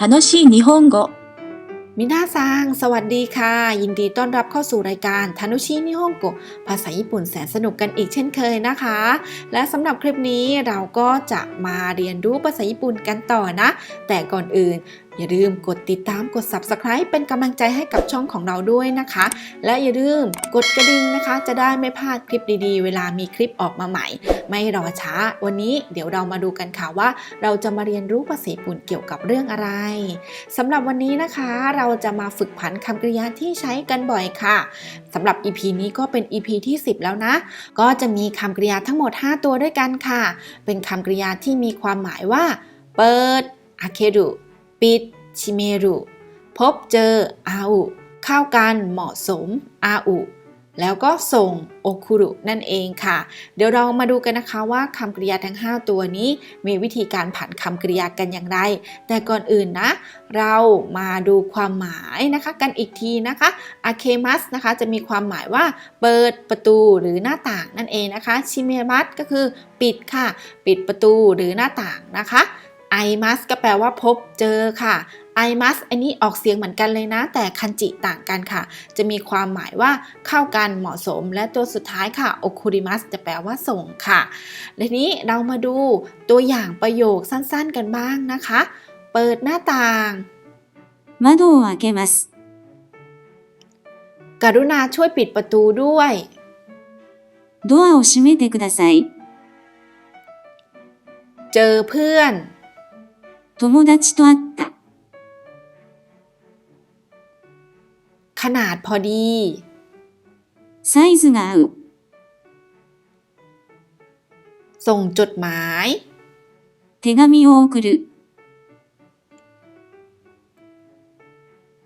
楽しい日本語 มินาซัง สวัสดีค่ะ ยินดีต้อนรับเข้าสู่รายการทานุชินิฮงโกภาษาญี่ปุ่นแสนสนุกกันอีกเช่นเคยนะคะ และสำหรับคลิปนี้เราก็จะมาเรียนรู้ภาษาญี่ปุ่นกันต่อนะ แต่ก่อนอื่น อย่าลืมกดติดตามกด subscribe เป็นกำลังใจให้กับช่องของเราด้วยนะคะ และอย่าลืมกดกระดิ่งนะคะ จะได้ไม่พลาดคลิปดีๆ เวลามีคลิปออกมาใหม่ ไม่รอช้า วันนี้เดี๋ยวเรามาดูกันค่ะว่า เราจะมาเรียนรู้ภาษาญี่ปุ่นเกี่ยวกับเรื่องอะไรสำหรับวันนี้นะคะ เราจะมาฝึกผันคำกริยาที่ใช้กันบ่อยค่ะสำหรับ EP นี้ก็เป็น EP ที่ 10 แล้วนะ ก็จะมีคำกริยาทั้งหมด 5 ตัวด้วยกันค่ะ เป็นคำกริยาที่มีความหมายว่า เปิดอาเครุ ปิด ชิเมรุ พบเจอ อาอุ เข้ากันเหมาะสม อาอุ แล้วก็ส่ง โอคุรุ นั่นเองค่ะ เดี๋ยวเรามาดูกันนะคะว่าคำกริยาทั้ง 5 ตัวนี้ มีวิธีการผันคำกริยากันอย่างไร แต่ก่อนอื่นนะ เรามาดูความหมายนะคะกันอีกทีนะคะอาเคมัสนะคะจะมีความหมายว่า เปิดประตูหรือหน้าต่างนั่นเองนะคะ ชิเมมัสก็คือ ปิดค่ะ ปิดประตูหรือหน้าต่างนะคะ ไอมัสก็แปลว่าพบเจอค่ะไอมัสอันนี้ออกเสียงเหมือนกันเลยนะ แต่คันจิต่างกันค่ะ จะมีความหมายว่าเข้ากันเหมาะสม และตัวสุดท้ายค่ะโอคุริมัสจะแปลว่าส่งค่ะและทีนี้เรามาดูตัวอย่างประโยคสั้นๆกันบ้างนะคะ เปิดหน้าต่าง 窓を開けます กรุณาช่วยปิดประตูด้วย ドアを閉めてください เจอเพื่อน 友達と会った ขนาดพอดี サイズが合う ส่งจดหมาย 手紙を送る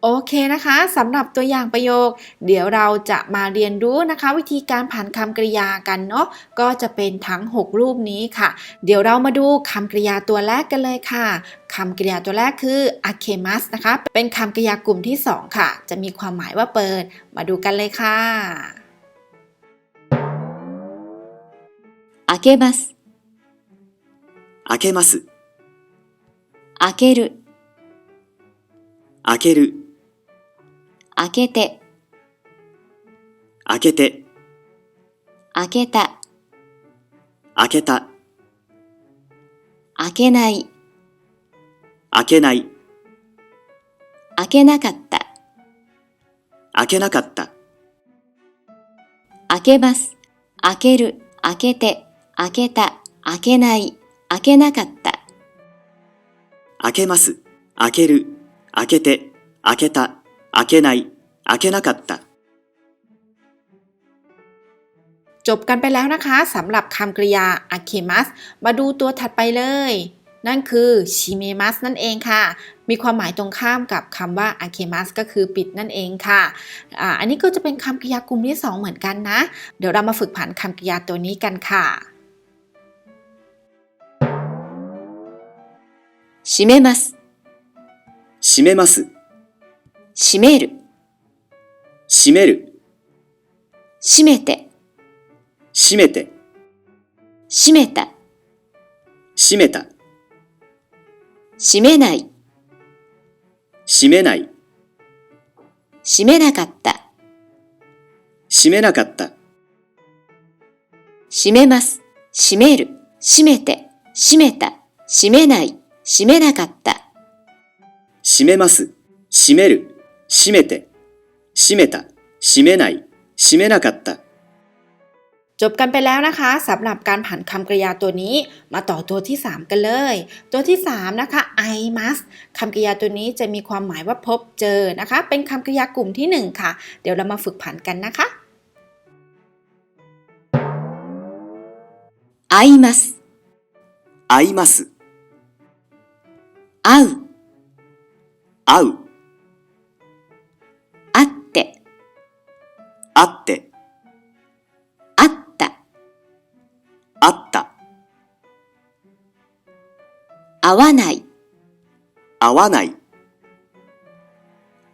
โอเคนะคะสำหรับตัวอย่างประโยค เดี๋ยวเราจะมาเรียนรู้นะคะ วิธีการผ่านคำกริยากันเนาะก็จะเป็นทั้ง 6 รูปนี้ค่ะ เดี๋ยวเรามาดูคำกริยาตัวแรกกันเลยค่ะ คำกริยาตัวแรกคือ akemas นะคะ เป็นคำกริยากลุ่มที่ 2 ค่ะ จะมีความหมายว่าเปิด มาดูกันเลยค่ะ 開けます開けます。開ける開ける。開けて開けて。開けた開けた。開けない 開けない。開けなかった開けなかった。開けます開ける開けて開けた開けない開けなかった開けます。開ける。開けて。開けた。開けない。開けなかった。 จบกันไปแล้วนะคะสำหรับคำกริยา akemas มาดูตัวถัดไปเลย นั่นคือ shimemas นั่นเองค่ะ มีความหมายตรงข้ามกับคำว่า akemas ก็คือปิดนั่นเองค่ะอ่าอันนี้ก็จะเป็นคำกริยากลุ่มที่ 2 เหมือนกันนะ เดี๋ยวเรามาฝึกผันคำกริยาตัวนี้กันค่ะ 閉めます閉めます。閉める閉める。閉めて閉めて。閉めた閉めた。 閉めない閉めない。閉めなかった閉めなかった。閉めます閉める閉めて閉めた閉めない閉めなかった閉めます。閉める。閉めて。閉めた。閉めない。閉めなかった。 จบกันไปแล้วนะคะสำหรับการผันคำกริยาตัวนี้มาต่อตัวที่ 3 กันเลย ตัวที่ 3 นะคะ I must คำกริยาตัวนี้จะมีความหมายว่าพบเจอนะคะ เป็นคำกริยากลุ่มที่ 1 ค่ะ เดี๋ยวเรามาฝึกผันกันนะคะ 会います会います。会う会う。会って会って。 会った。会わない。会わない。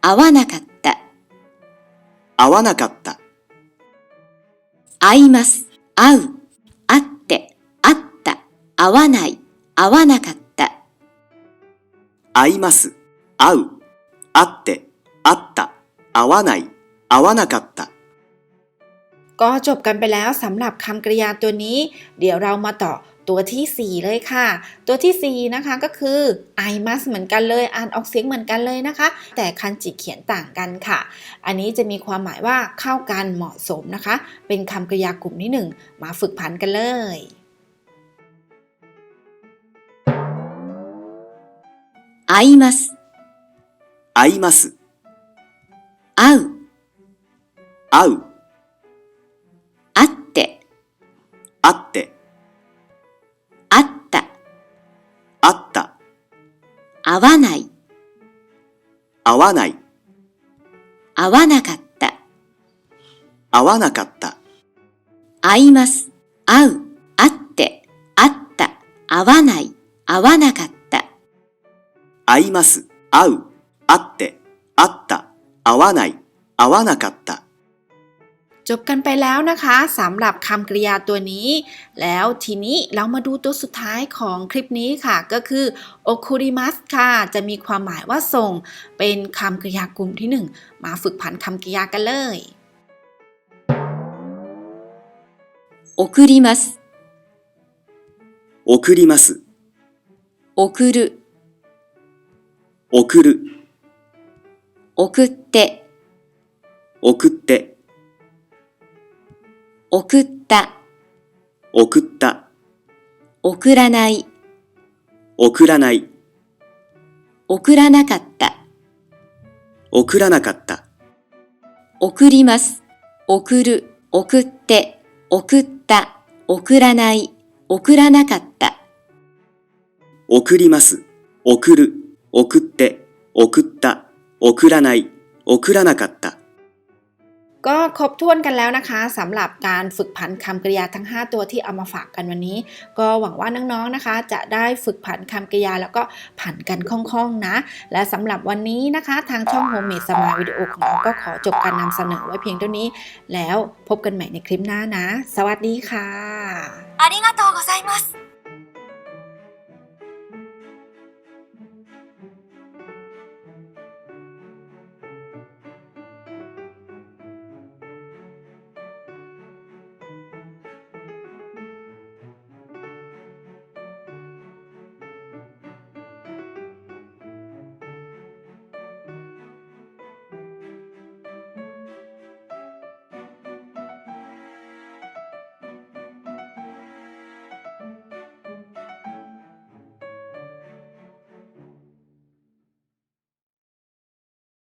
会わなかった。会わなかった。会います。会う。会って。会った。会わない。会わなかった。会います。会う、会って、会った、会わない、会わなかった。 ก็จบกันไปแล้วสำหรับคำกริยาตัวนี้ เดี๋ยวเรามาต่อตัวทีสี่ 4 เลยค่ะ ตัวทีสี่4 นะคะก็คือ I must เหมือนกันเลย อ่านออกเสียงเหมือนกันเลยนะคะ แต่คันจิเขียนต่างกันค่ะ อันนี้จะมีความหมายว่าเข้ากันเหมาะสมนะคะ เป็นคำกริยากลุ่มที่หนึ่งมาฝึกผันกันเลย 会います。会います、会う。会う、 会って、会った。会った、会わない。会わない、会わなかった。会わなかった。会います。会う。会って。会った。会わない。会わなかった。会います、会う、会って、会った、会わない、会わなかった。 จบกันไปแล้วนะคะสำหรับคำกริยาตัวนี้ แล้วทีนี้เรามาดูตัวสุดท้ายของคลิปนี้ค่ะ ก็คือ okurimas ค่ะ จะมีความหมายว่าส่ง เป็นคำกริยากลุ่มที่หนึ่งมาฝึกผันคำกริยากันเลย 送ります。送ります、送る。送る、送って。送って、 送った。送った、送らない。送らない、送らなかった。送らなかった。送ります。送る。送って。送った。送らない。送らなかった。送ります、送る、送って、送った、送らない、送らなかった。 ก็ครบถ้วนกันแล้วนะคะสำหรับการฝึกผันคำกริยาทั้ง 5 ตัวที่เอามาฝากกันวันนี้ ก็หวังว่าน้องๆนะคะ จะได้ฝึกผันคำกริยาแล้วก็ผันกันคล่องๆนะ และสำหรับวันนี้นะคะ ทางช่อง Homemade Smile Video ของเราก็ขอจบการนำเสนอไว้เพียงเท่านี้ แล้วพบกันใหม่ในคลิปหน้านะ สวัสดีค่ะ ありがとうございます。